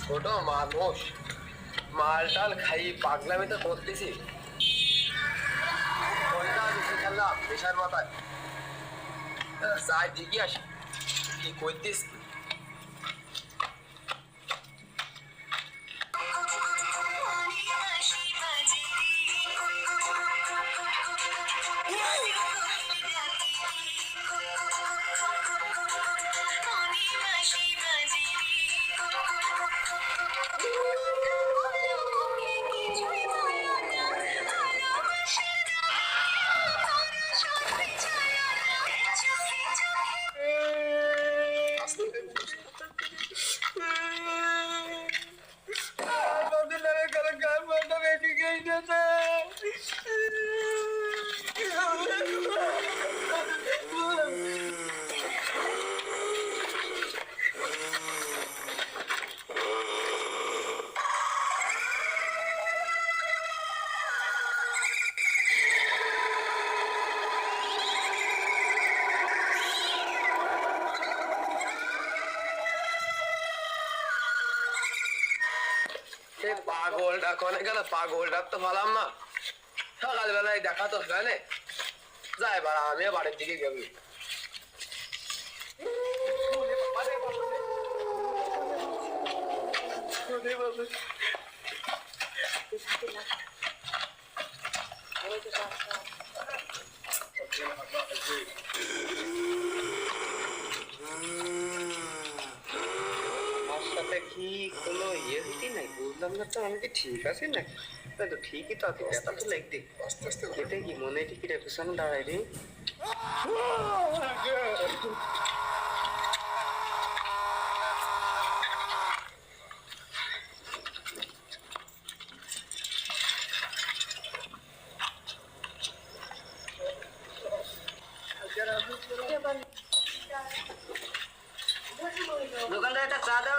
ছোট মানুষ। মাল টাল খাই, পাগলামি তো করতেছি। খেললাম পেশার মাথায়। যাই আসি। কি করতিস কি? সে পাগলটা, কনে গেল পাগলটা তো ভালাম না সকালবেলায় দেখা তো হয় যাই এবার আমিও বাড়ির দিকে গেবি আমার সাথে কি কোনো ইয়ে নাই? বুঝলাম না তো আমি কি ঠিক আছি নাকি তাই তো ঠিকই তো আছে ব্যথা তো লাগতে আস্তে আস্তে এটা কি মনে টিকিট পিছনে দাঁড়াই রে? দোকানদার, একটা চা দাও।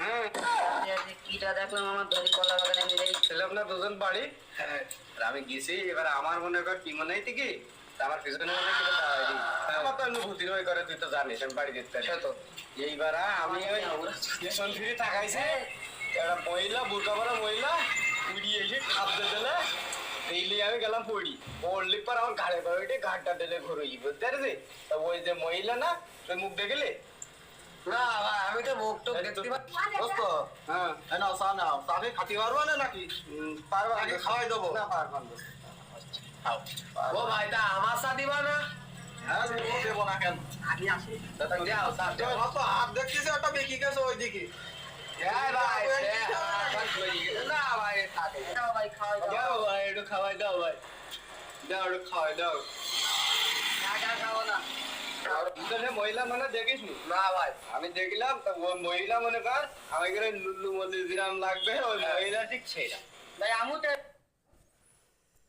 হ্যাঁ আমার হ্যাঁ আমি গেছি এবার আমার মনে কর কি মনে হইতে কি আমার পিছনে আমার তো অনুভূতি হয়ে করে তুই তো জানিস আমি বাড়ি সে তো এইবার আমি ওই স্টেশন ফিরে তাকাইছে একটা মহিলা বুড়কা মহিলা উড়িয়ে খাদ্য দিলে এইলি আমি গেলাম পড়ি পড়লি পর আমার ঘাড়ে ঘরে উঠে ঘাটটা দিলে ঘুরোই বুঝতে পারছি তা ওই যে মহিলা না তুই মুখ দেখলে? না আমি তো মুখ টুক দেখতে পাচ্ছি হ্যাঁ না চা নাও। চাকে খাতি পারব না নাকি? পারবা আগে খাওয়াই দেবো। না পারবা ও ভাই তা আমার চা দিবা না? হ্যাঁ দেবো না কেন? আমি আসি। তা তুমি যাও চা দাও। হাত দেখতেছি একটা বেশি গেছে ওইদিকে। খাওয়াই দাও ভাই। দাও একটু খাওয়াই দাও না মহিলা মানে দেখিস না? ভাই। আমি দেখলাম তো ওই মহিলা মনে কর আমাকে লুল্লু মল্লু দিলাম লাগবে ওই মহিলা ঠিক ছেড়া। তাই আমি তো